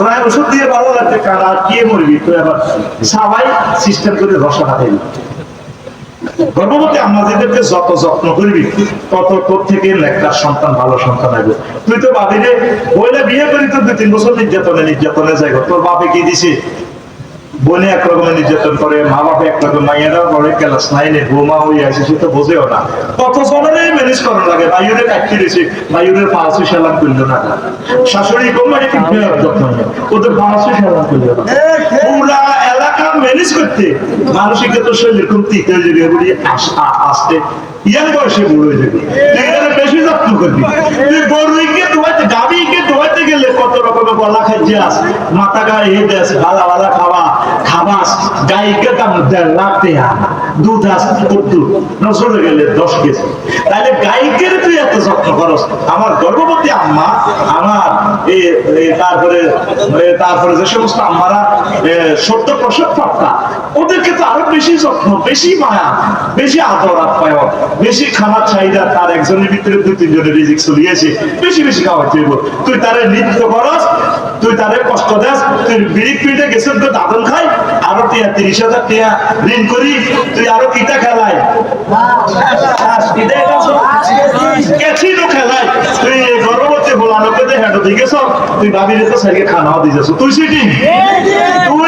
ওনার ওষুধ দিয়ে ভালো লাগছে কারা কে মরবি, তো সবাই সিস্টেম করে গর্ভবতী যত যত্ন করবি, তত তোর থেকে সন্তান ভালো সন্তান আসবে তুই তো ভাবি রে বইলে বিয়ে করি তো দুই তিন বছর নির্যাতনে নির্যাতনে যাই তোর বাপে কি দিছে? বোনে এক রকমের নির্যাতন করে মা বাপে এক রকম মাইয়ারা পরে ক্লাস নাইনে বৌমা হয়ে আছে সে তো বোঝেও না। কত জনের ম্যানেজ করার লাগে? বায়ুরে কাটতে দিয়েছে বায়ুরের পাঁচশো সালাম করল না শাশুড়ি কোম্পানি। ওদের পাঁচশো সালাম করল না। পুরা এলাকা ম্যানেজ করতে। মানসিক তো শরীর খুব তিতে যাবে বলি আসতে। ইয়াং বয়সে বুড়ো হয়ে যাবে। বেশি যত্ন করবি। তুই গরুকে ধোয়াতে গাবিকে ধোয়াতে গেলে কত রকমের গলা খাইছে আস মাথা গায়ে হে দেশ ভালা ভালা খাওয়া। খাবাস গাইকে দাম দেড় লাখ দেয়া দুধ আস কদ্দু নজরে গেলে দশ কেজি। তাহলে গাইকের তুই এত যত্ন করস? আমার গর্ভবতী আম্মা, আমার এ এ, তারপরে তারপরে যে সমস্ত আম্মারা সত্য প্রসব প্রাপ্তা ওদেরকে তো আরও বেশি যত্ন, বেশি মায়া, বেশি আদর আপ্যায়ন, বেশি খাবার চাহিদা, তার একজনের ভিতরে দুই তিনজনের রিজিক চলিয়েছে, বেশি বেশি খাওয়াইতে হইব তুই তারে নৃত্য করস? তুই তারে কষ্ট দেস তুই বিড়ি পিড়ে গেছে তো দাদন খাই আরও টিয়া তিরিশ হাজার টিয়া ঋণ করি তুই আরও কিটা খেলাই। খেলাই। তুই ভাবি গর্ভবতী হেঁটো দিয়ে গেছ তুই ভাবিলে তো সাইকে খানাও দিয়ে যাচ্ছ তুই সেটি? তুই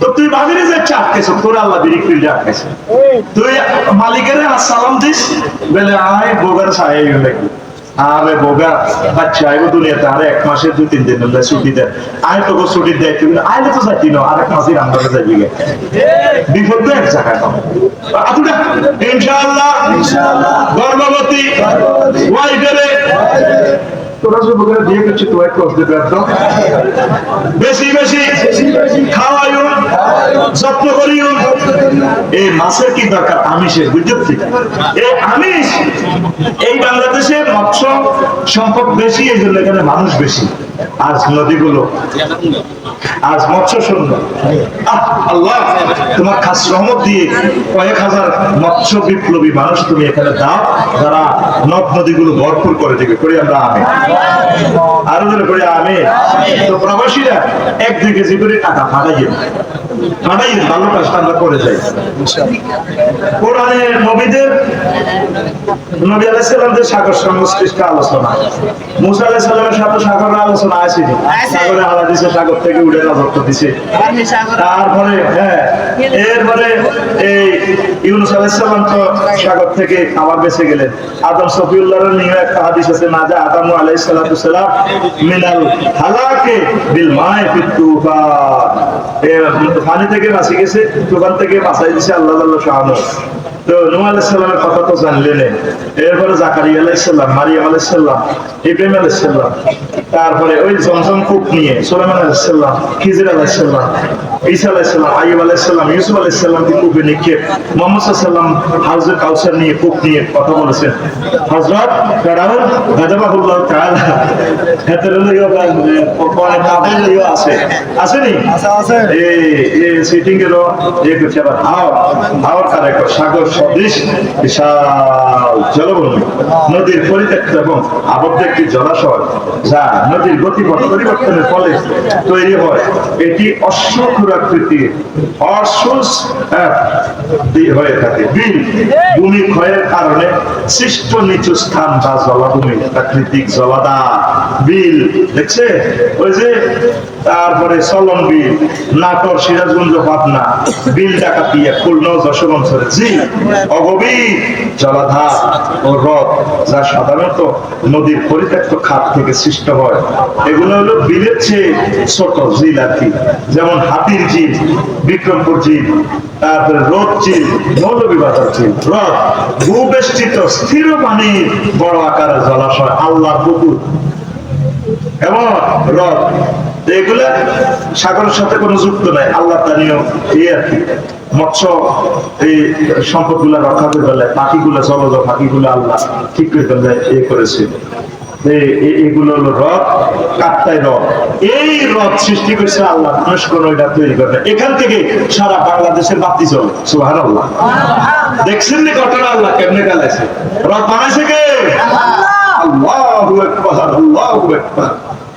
তো তুই ভাবিরে যে চাটকেছ তোর আল্লাহ বিড়ি ফিল্ডে আটকেছে তুই মালিকের সালাম দিস বলে আয় বোগার সাহায্য লাগবে আরে বোগা বাচ্চা আইবো দুনিয়াতে আরে এক মাসে দুই তিন দিন হলে ছুটি দেয় আয় তোকে ছুটি দেয় তুমি আইলে তো যাইতি না আরেক মাসের আমরা যাইবি গে বিপদ তো এক জায়গায় পাবো। আতুটা ইনশাআল্লাহ গর্ভবতী। ওয়াইফেরে তোরা সব ওখানে দিয়ে কিছু তো এক কষ্ট দেবে একদম। বেশি বেশি। খাওয়াইও, যত্ন করিও। এই মাছের কি দরকার? আমিষের এই আমিষ, এই বাংলাদেশে মৎস্য সম্পদ বেশি, এই জন্য এখানে মানুষ বেশি। আর নদীগুলো, আজ মৎস্য শূন্য আল্লাহ, তোমার খাস রহমত দিয়ে কয়েক হাজার মৎস্য বিপ্লবী মানুষ তুমি এখানে দাও, যারা নদ নদীগুলো ভরপুর করে দিবে। করি আমরা আমি আরও ধরে করি আমি তো প্রবাসীরা এক দুই কেজি করে টাকা ফাটাইয়ে ফাটাইয়ে ভালো কাজটা আমরা করে যাই। কোরআনের নবীদের নবী আলাইসাল্লামদের সাগর সংশ্লিষ্ট আলোচনা। মুসা আলাইসাল্লামের সাথে সাগরের আলোচনা আসেনি সাগরে হালা সাগর থেকে উড়ে রাজত্ব দিছে। তারপরে হ্যাঁ এরপরে এই ইউনুস আলাইসাল্লাম তো সাগর থেকে খাবার বেঁচে গেলেন। আদম সফিউল্লাহর নিয়ে একটা হাদিস আছে না যা আদম আলাইহিস সালাতু সালাম মিনাল হালাকে বিল মায়ে ফিত তুফান। পানি থেকে বাঁচি গেছে তুফান থেকে বাঁচাই দিছে। আল্লাহ আল্লাহ শাহানু তো নূহ আলাইহিস সালামের কথা তো জানলেন এরপরে জাকারিয়া আলাইহিস সালাম মারিয়াম আলাইহিস সালাম ইব্রাহিম আলাইহিস সালাম তারপরে ওই জমজম কূপ নিয়ে সুলাইমান আলাইহিস সালাম খিজির আলাইহিস সালাম ঈসা আইয়ুব আলাইহিস সালাম ইউসুফ আলাইহিস সালাম কি কূপে নিক্ষেপ মোহাম্মদ সাল্লাম হাউজে কাউসার নিয়ে কূপ নিয়ে কথা বলেছেন। হযরত ফেরাউন গাদাবাহুল্লাহ তাআলা হেতরে লইও পরে কাবে লইও আছে। আসেনি? আছে, আছে। এই এই সিটিং এর যে কিছু আবার হাও হাওর কারে সাগর। সদৃশ, বিশাল জলভূমি, নদীর পরিত্যক্ত এবং আবদ্ধ একটি জলাশয়, যা নদীর পরিবর্তনের ফলে তৈরি হয়। এটি অশ্বক্ষুরাকৃতির অশ্বস হয়ে থাকে। বিল ভূমি ক্ষয়ের কারণে সৃষ্ট নিচু স্থান বা জলাভূমি, প্রাকৃতিক জলাদা বিল, দেখছে? ওই যে তারপরে চলন বিল নাটোর সিরাজগঞ্জ, পাবনা, বিল ডাকাতিয়া খুলনা ও যশোবংশের ঝিল অগভীর জলাধার ও হ্রদ, যা সাধারণত নদীর পরিত্যক্ত খাত থেকে সৃষ্ট হয়। এগুলো হলো বিলের চেয়ে ছোট আর কি। যেমন হাতির ঝিল, বিক্রমপুর ঝিল, তারপরে রোদ ঝিল, মৌলভীবাজার ঝিল। হ্রদ, ভূবেষ্টিত স্থির পানির বড় আকারের জলাশয় আল্লাহ পুকুর। এবং হ্রদ এগুলা সাগরের সাথে কোনো যুক্ত নাই আল্লাহ এই আর কি। মৎস্য এই সম্পদগুলা রক্ষা করে ফেলে পাখিগুলা জলজ পাখিগুলো আল্লাহ ঠিক করে করেছে। এগুলো হলো রথ কাপ্তাই রথ। এই রথ সৃষ্টি করেছে আল্লাহ মানুষ কোন এটা তৈরি করে এখান থেকে সারা বাংলাদেশের বাতি চলে সুহার আল্লাহ দেখছেন নি ঘটনা আল্লাহ কেমনে গালাইছে রথ বানাইছে কে? আল্লাহু। আল্লাহু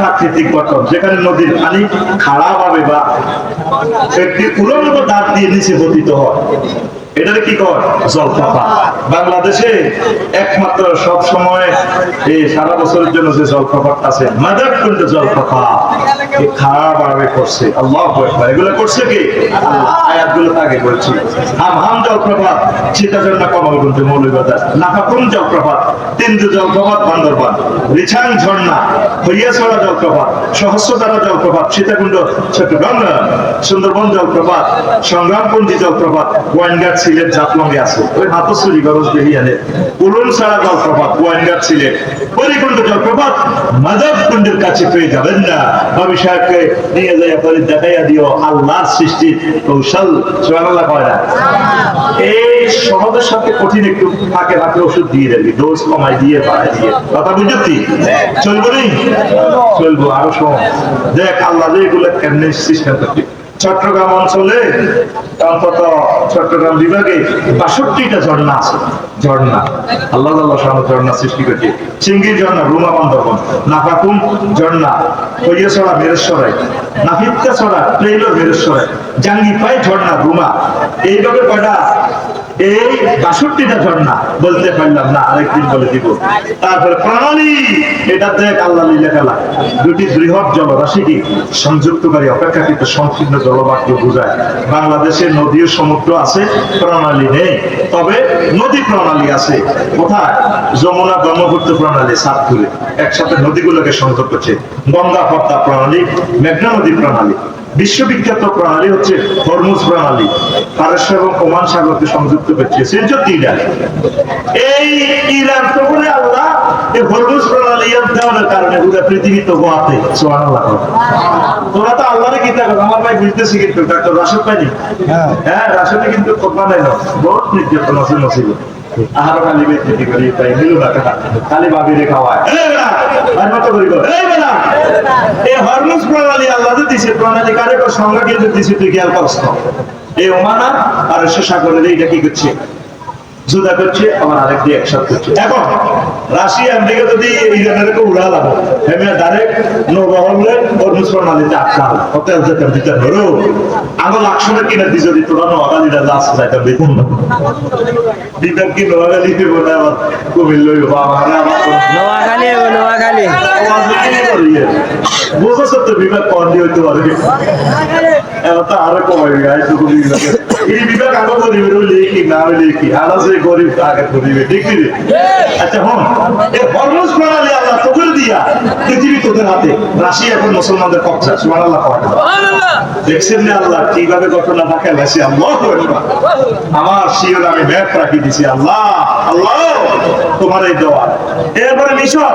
প্রাকৃতিক গঠন যেখানে নদীর পানি খারাপ হবে বা একটি উলঙ্গ দাঁত দিয়ে নিচে পতিত হয়। এটাকে কি কর? জলপ্রপাত বাংলাদেশে একমাত্র সব সময় এই সারা বছরের জন্য যে জলপ্রপাত আছে মাদারকুণ্ড জলপ্রপাত এই খারাপ ভাবে করছে। আল্লাহ এগুলো করছে কি? আয়াতগুলো আগে বলছি। হাম হাম জলপ্রপাত। সীতাচন্দ্র কমলকুণ্ড মৌলবাজার নাফাকুম জলপ্রপাত। তিন্দু জলপ্রপাত বান্দরবান। রিছাং ঝর্ণা। হইয়াছড়া জলপ্রপাত। সহস্রধারা জলপ্রপাত। সীতাকুণ্ড চট্টগ্রাম সুন্দরবন জলপ্রপাত। সংগ্রামকুণ্ডী জলপ্রপাত। ওয়াইনগার সিলেট আছে। ওই জলপ্রপাত সিলেট। পরিকুণ্ড জলপ্রপাত কুণ্ডের কাছে পেয়ে যাবেন না। সাহেবকে নিয়ে দেখাইয়া দিও সৃষ্টির কৌশল। কয় না? এই সমাজের সাথে কঠিন একটু ফাঁকে ফাঁকে ওষুধ দিয়ে দেবি ডোজ কমাই দিয়ে দিয়ে। কথা বুঝছি চলবো নি চলবো, আরও দেখ, আল্লাহ এগুলো কেমনে সিস্টেম চট্টগ্রাম অঞ্চলে চট্টগ্রাম বিভাগে বাষট্টিটা ঝর্ণা আছে। ঝর্ণা। আল্লাহ আল্লাহ ঝর্ণা সৃষ্টি ঝর্ণা, রুমা নাফাকুম ঝর্ণা কৈয়াছড়া ছড়া ঝর্ণা, রুমা। এইভাবে এই বাষট্টিটা ঝর্ণা বলতে পারলাম না, আরেকদিন বলে দিব। তারপরে প্রণালী এটা দেখ আল্লাহ লীলা খেলা। দুটি বৃহৎ জলরাশি কি সংযুক্তকারী অপেক্ষাকৃত সংকীর্ণ জলবাক্য বোঝায়। বাংলাদেশে নদী সমুদ্র আছে, প্রণালী নেই। তবে নদী প্রণালী আছে। কোথায়? যমুনা ব্রহ্মপুত্র প্রণালী, সাতপুরে। একসাথে নদীগুলোকে সংযোগ করছে। গঙ্গা পদ্মা প্রণালী, মেঘনা নদী প্রণালী। বিশ্ববিখ্যাত প্রণালী হচ্ছে হরমুজ প্রণালী। পারস্য এবং ওমান সাগরকে সংযুক্ত করছে। সে হচ্ছে ইরান এই ইরান তো বলে আল্লাহ এই হরমুজ প্রণালী দেওয়ার কারণে পুরো পৃথিবী তো গোয়াতে। সোহান তোরা তো আল্লাহরে গীতা করো আমার ভাই বুঝতেছি কিন্তু ডাক্তার রাশেদ পাইনি হ্যাঁ। রাশেদে কিন্তু কথা নাই না বহুত নির্যাতন আছে নসিব আহারো খালি বেচতে করি তাই মিলু না কথা খালি ভাবিরে খাওয়ায়। এই আর মত করি এই বেটা এই হরমুজ প্রণালী আল্লাহ দিছে প্রণালী কারে সংজ্ঞা কিন্তু দিছে তুই খেয়াল করছ। এই ওমানা আর সে সাগরের এইটা কি করছে? জুদা করছে আমার আরেক দিয়ে একসাথে করছে। এখন রাশিয়া আমেরিকা যদি ইরানের কে উড়ালাম হেমে ডাইরেক্ট নৌবহলে হরমুজ প্রণালীতে আটকাল হোটেল যেতে দিতে ধরো আগল আকশনের কিনা দি যদি তোরা নোয়াগালিরা লাস যাইতে বেতন বিবেক কি নোয়াগালি দেবো না কুমিল্ল বাবা নোয়াখালী বুঝেছ তো কম দিয়ে হইতে পারে? আরও এই বিবেক আগে না গরিব আগে ঠিক আচ্ছা হন এই হরমোজ প্রণালী আল্লাহ তোদের দিয়া পৃথিবী তোদের হাতে। রাশিয়া এখন মুসলমানদের কবজা সুমান আল্লাহ দেখছেন না আল্লাহ কীভাবে ঘটনা আল্লাহ আমার শিওর আমি ম্যাপ রাখি দিছি আল্লাহ আল্লাহ তোমার এই দেওয়া। এরপরে মিশর।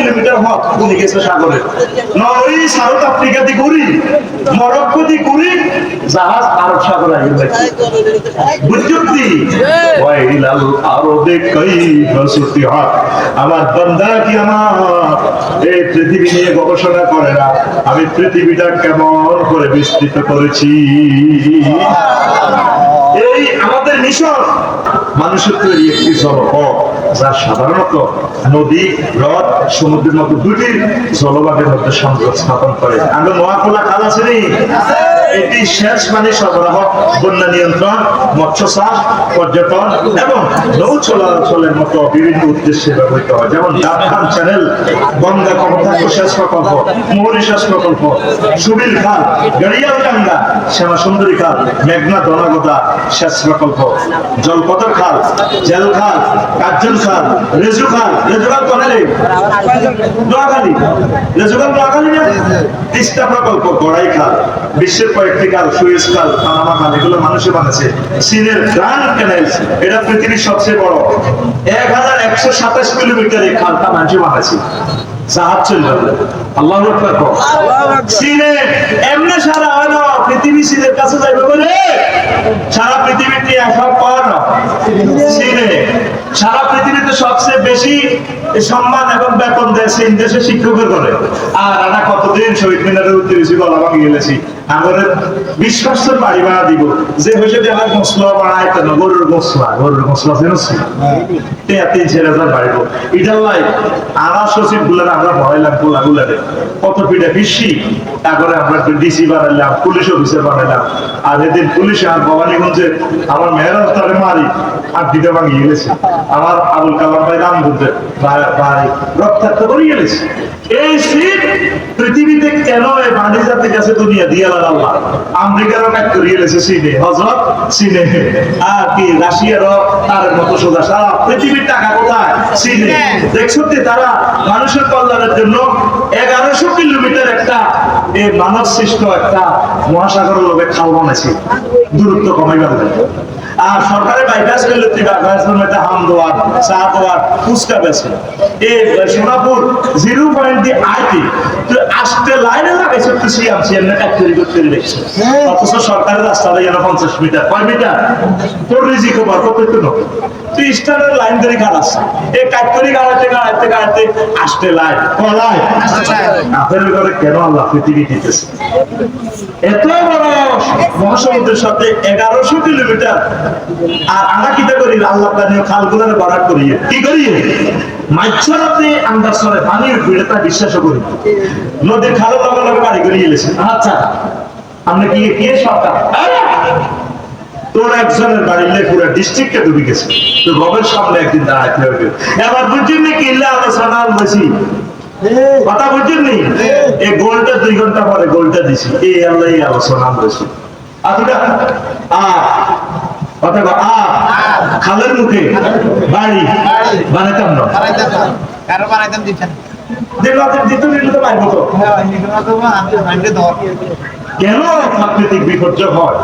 কিলোমিটার হক উনি গেছে সাগরে। সাউথ আফ্রিকা মরক্কো জাহাজ আরব আরবে কাইফা সুতিহাত আমার বান্দা কি আমার? এই পৃথিবী নিয়ে গবেষণা করে না। আমি পৃথিবীটা কেমন করে বিস্তৃত করেছি? এই আমাদের মিশন। মানুষের তৈরি একটি জলপথ যা সাধারণত নদী, হ্রদ সমুদ্রের মতো দুটি জলভাগের মধ্যে সংযোগ স্থাপন করে। আমরা নোয়াখোলা খাল আছে এটি সেচ পানি সরবরাহ, বন্যা নিয়ন্ত্রণ মৎস্য চাষ পর্যটন এবং নৌ চলাচলের মতো বিভিন্ন উদ্দেশ্যে ব্যবহৃত হয়। যেমন ডাবখান চ্যানেল, গঙ্গা কমতাক্ষ সেচ প্রকল্প মোহরী সেচ প্রকল্প সুবিল খাল, গড়িয়াল ডাঙ্গা শ্যামা সুন্দরী খাল, মেঘনা দনাগদা সেচ প্রকল্প, জলপথর খাল, জেল খাল, কার্জন খাল, রেজু খাল রেজু খাল কোনে নোয়াখালী রেজু নোয়াখালী না তিস্তা প্রকল্প গড়াই খাল বিশ্বের কয়েকটি খাল সুয়েজ খাল পানামা খাল এগুলো মানুষে বানাচ্ছে। চীনের গ্রান্ড ক্যানেল এটা পৃথিবীর সবচেয়ে বড়। এক হাজার একশো সাতাশ কিলোমিটার এই খালটা মানুষে বানাচ্ছে। জাহাজ চলবে আল্লাহ আকবার এমনি সারা হয় না পৃথিবী চীনের কাছে যাইবে বলে? সারা পৃথিবীতে সব পাওয়া না। চীনে সারা পৃথিবীতে সবচেয়ে বেশি সম্মান এবং বেতন দেয় দেশে শিক্ষকের করে আর আমরা কতদিন শহীদ মিনারের গলা ভাঙি গেলেছি। আমাদের বিশ্বাসের বাড়ি ভাড়া দিব। যে হয়েছে আমার মশলা বাড়ায় কেন গরুর মশলা গরুর মশলা জেনেছি তিন চার হাজার বাড়িব। লাই সচিবগুলার আমরা কত পিঠা বেশি তারপরে আমরা ডিসি বানাইলাম পুলিশ অফিসার বানাইলাম আর পুলিশ আর ভবানীগঞ্জে আমার মেয়েরা তারে মারি আর দিতে ভাঙিয়ে গেছে। আমার আবুল কালাম ভাই রাম বুঝতে ভাই রক্তাক্ত করে গেলেছে এই সিট পৃথিবীতে কেন এই বাণী জাতি কাছে দুনিয়া দিয়ে আল্লাহ? আমেরিকারও কাজ করিয়ে গেছে চীনে হজরত চীনে আর কি রাশিয়ারও তার মতো সোজা। সারা পৃথিবীর টাকা কোথায়? চীনে দেখছ কি তারা? মানুষের কল্যাণের জন্য এগারোশো কিলোমিটার একটা এই মানব সৃষ্ট একটা মহাসাগরের লোকে খাল বানাইছে। দূরত্ব কমাইবার জন্য। আর সরকারের বাইপাস করলে বাইপাসের মধ্যে হাম দেওয়ার চা দেওয়ার ফুচকা বেছে এই সোনাপুর জিরো পয়েন্ট দিয়ে আইটি তুই আসতে লাইনে লাগাইছে তুই সিয়াম সিয়াম না কাজ তৈরি করতে দেখছে অথচ সরকারের রাস্তাটা যেন পঞ্চাশ মিটার, কয় মিটার? তোর রিজি খবর কত তো নয় তুই স্টারের লাইন ধরে গাড়াস এই কাজ করে গাড়াতে গাড়াতে গাড়াতে আসতে লাইন কলাই আপনার করে কেন আল্লাহ পৃথিবী দিতেছে? এত বড় মহাসমুদ্রের সাথে এগারোশো কিলোমিটার। আর আমরা কিটা করি আল্লাহ প্রাণীয় খালগুলোর বাড়াট করি কি আমরা সরে পানির ভিড়ে বিশ্বাস করি। নদীর খালো লগে লগে বাড়ি করে গেলেছে আচ্ছা আমরা কি কি সরকার? তোর একজনের বাড়িলে পুরো ডিস্ট্রিক্টে ডুবে গেছে। তো রবের সামনে একদিন দাঁড়াতে হবে এবার বুঝছেন নাকি ইল্লা আলোচনা বলছি কথা বুঝছেন নি এই গোলটা দুই ঘণ্টা পরে গোলটা দিছি। এই আল্লাহ এই আলোচনা বলছি আচ্ছা আ কথা আ খালের মুখে বাড়ি বানাইতাম না। কারও বানাইতাম তো কেন প্রাকৃতিক বিপর্যয় হয়?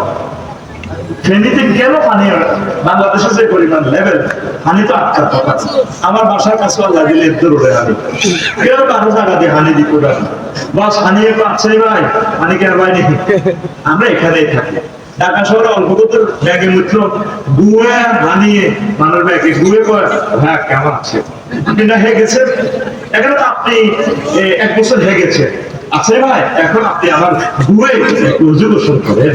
ফেনীতে কেন পানি? বাংলাদেশের যে পরিমাণ লেভেল হানি তো আটকার কথা। আমার বাসার কাছে আল্লাহ এদের ওরে হানি কেউ কারও জায়গা দিয়ে হানি না। বাস হানি একটু আছে ভাই। হানি কেন ভাই আমরা এখানেই থাকি। ঢাকা শহরে অল্প কত ব্যাগে মুঠলো গুয়ে বানিয়ে মানুষ ব্যাগে গুয়ে কয় হ্যাঁ কেমন আছে? না হয়ে গেছেন এখানে তো আপনি এক বছর হয়ে গেছে আছে ভাই, এখন আপনি আমার গুয়ে গোসল করেন।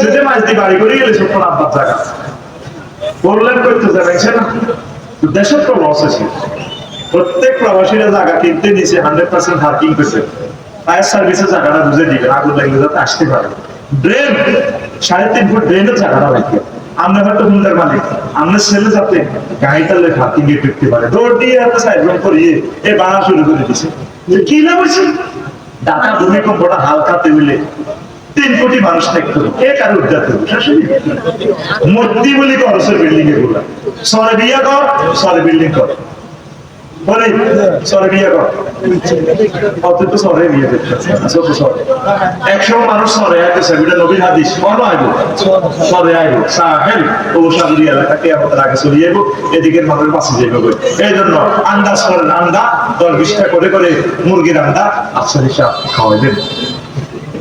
সেটা মাছ দিয়ে বাড়ি করে গেলে সব আব্বার বললেন করতে না। দেশের তো লস আছে প্রত্যেক প্রবাসীরা জায়গা কিনতে নিচে হান্ড্রেড পার্সেন্ট হার্কিং করছে। ফায়ার সার্ভিসের জায়গাটা বুঝে দিবেন আগুন লাগলে যাতে আসতে পারে। ড্রেন সাড়ে তিন ফুট ড্রেনের জায়গাটা রাখবে আমরা হয়তো হুন্ডার মালিক, আমরা ছেলে যাতে গাড়িটা লেখ পারে। দৌড় দিয়ে সাইড রং করিয়ে এ বাড়া শুরু করে দিছে। কি না বলছি ঢাকা ভূমিকম্পটা হালকা টেবিলে তিন কোটি মানুষ থাকতো। কে কারও মূর্তি বলি করছে বিল্ডিং এগুলা সরে বিয়া কর, সরে বিল্ডিং কর। বলি, সরে বিয়ে কর। অত তো সরে বিয়ে সরে। একশো মানুষ সরে হাদিস। আইব। সরে আইব। ও আমাদের আগে চলে যাইব এদিকের মানুষ বাঁচে যাইব এই জন্য আন্ডা সরেন আন্ডা দশ বিশটা করে করে মুরগির আন্ডা আচ্ছা হিসাব খাওয়াইবেন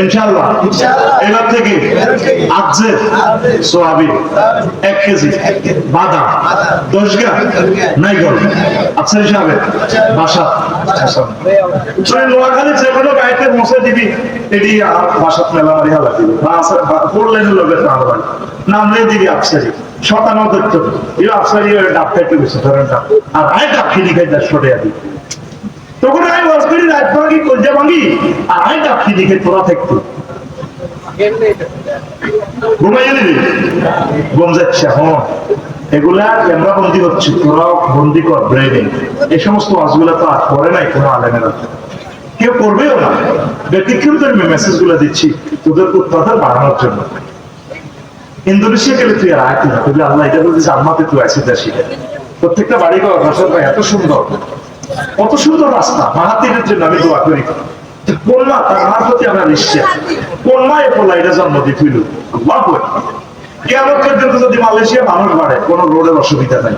ইনশাআল্লাহ। এবার থেকে আজকে সোয়াবিন এক কেজি বাদাম দশ নাই গল আচ্ছা। হিসাবে বাসা তুমি নোয়াখালী যে কোনো গাড়িতে মশে দিবি এটি আর বাসাত মেলা মারি হালা দিবি। বা পড়লেন লোকের নামলে দিবি আপসারি শতানো এই একটু বেশি ধরেন ডাব। আর আয় ডাব খাই যাবি তখন আমি বাস করি রাত ভাঙি কলজা ভাঙি, আর ডাব খিনি খাই তোরা থাকতো হ্যাঁ। তোদের উৎপাদন বাড়ানোর জন্য। ইন্দোনেশিয়া গেলে তুই আর তুই আল্লাহ এটা বলছিস তুই আসি প্রত্যেকটা বাড়ি ঘর এত সুন্দর। কত সুন্দর রাস্তা, মাহাতিরের জন্য আমি দোয়া করি। তার প্রতি আমরা নিশ্চয় পোলা এটা জন্ম দিয়ে ফিরল যদি মালয়েশিয়া মানুষ বাড়ে, কোনো রোডের অসুবিধা নাই।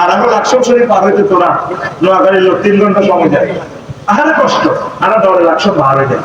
আর এখন লাকসম শরীর পার হইতে তোরা নোয়াখালীর লোক তিন ঘণ্টা সময় যায় আহারে কষ্ট, আর ডরে লাকসম পার হয়ে যায়।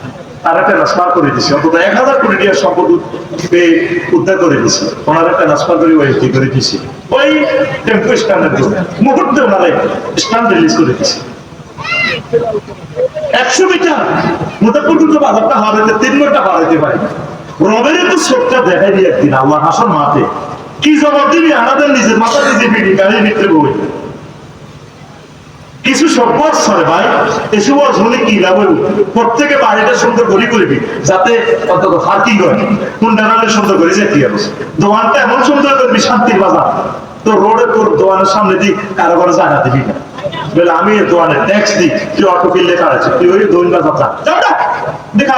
করে দিছি, অন্তত এক হাজার কোটি সম্পদ উদ্ধার করে দিছি। করে করে দিছি। ওই স্ট্যান্ডের জন্য মুহূর্তে স্ট্যান্ড রিলিজ করে দিছি। একশো মিটার মুজাফরপুর তো বাজারটা হারাইতে তিন ঘণ্টা হারাইতে পারে। রবের তো দেখাই দিয়ে একদিন আল্লাহ হাসন মাঠে। কি জবাব দিবি? আমাদের নিজের মাথা নিজে পিটি গাড়ির ভিতরে বই। কিছু সম্পদ ছয় ভাই এসব শুনে কি লাভ প্রত্যেকে বাড়িটা সুন্দর করে করবি যাতে অন্তত ফার্কিং হয়। কোন ডানালে সুন্দর করে যেতে হবে। দোকানটা এমন সুন্দর করবি, শান্তির বাজার। তো রোডে তোর দোকানের সামনে দি কারও কারও জায়গা দিবি না। বলে, আমি দোকানে ট্যাক্স দিই, তুই অটো কিনলে ওই দোকান বাজার যা। দেখা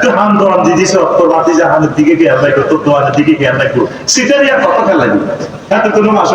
তুই হাম দিয়ে দিস, তোর বাতি জাহানের দিকে খেয়াল রাখো তোর দোকানের দিকে খেয়াল রাখো সিটারি আর কত খেলা তো কোনো মাসে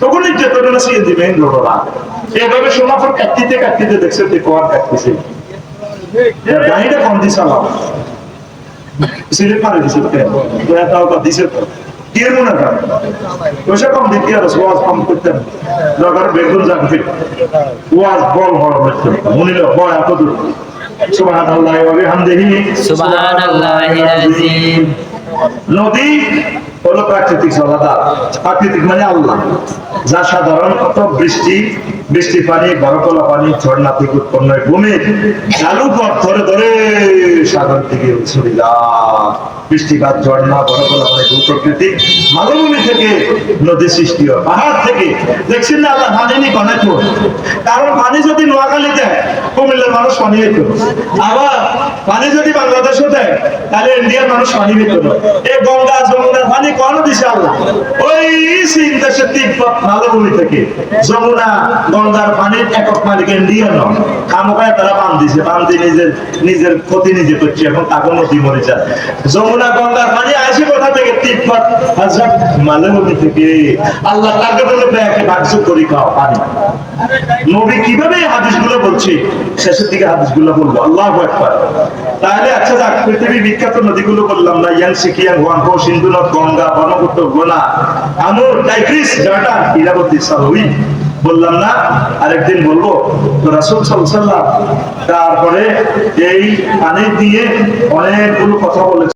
ডিও তখন যেত না সিএনজি মেইন রোডরা এভাবে সোনাপুর কাটতিতে কাটতিতে দেখছে তুই কোয়ার কাটতিছে। গাড়িটা কম দিছে আলাম সিলেট মারে দিছে তো কেন তো দিছে তো। পয়সা কম দিতে আর ওয়াজ কম করতেন দরকার বেগুন জানতে ওয়াজ বল হওয়ার মধ্যে। মনিল বয় এত দূর। সুবহানাল্লাহ ওয়া বিহামদিহি নদী হলো প্রাকৃতিক জলাধার প্রাকৃতিক মানে আল্লাহ। যা সাধারণত বৃষ্টি বৃষ্টি পানি বরকলা পানি, ঝর্ণা থেকে উৎপন্ন ভূমি চালু পথ ধরে ধরে সাগর থেকে ছড়ি বৃষ্টিপাত, ঝর্ণা বরকলা পানি ভূপ্রকৃতি মালভূমি থেকে নদী সৃষ্টি হয়, পাহাড় থেকে। দেখছেন না আল্লাহ পানি নি কনে কারণ পানি যদি নোয়াখালী দেয়, কুমিল্লার মানুষ পানি পেত আবার পানি যদি বাংলাদেশও দেয়, তাহলে ইন্ডিয়ার মানুষ পানি পেত না। এই গঙ্গা যমুনার পানি কোন দিছে আল্লাহ। ওই চীন দেশের তিব্বত মালভূমি থেকে। যমুনা, গঙ্গার পানির একক মালিক ইন্ডিয়া নয়। খামোকায় তারা পান দিছে। পান দিয়ে নিজের নিজের ক্ষতি নিজে করছে, এখন তাকে নদী মরে যায়। যমুনা তাহলে আচ্ছা যাক বিখ্যাত নদীগুলো বললাম না ইয়াং সিকিয়াং সিন্ধু নদ গঙ্গা ব্রহ্মপুত্র টাইগ্রিস জাটা ইরাবতী বললাম না, আরেকদিন বলব, তো তারপরে এই পানি দিয়ে অনেকগুলো কথা বলেছে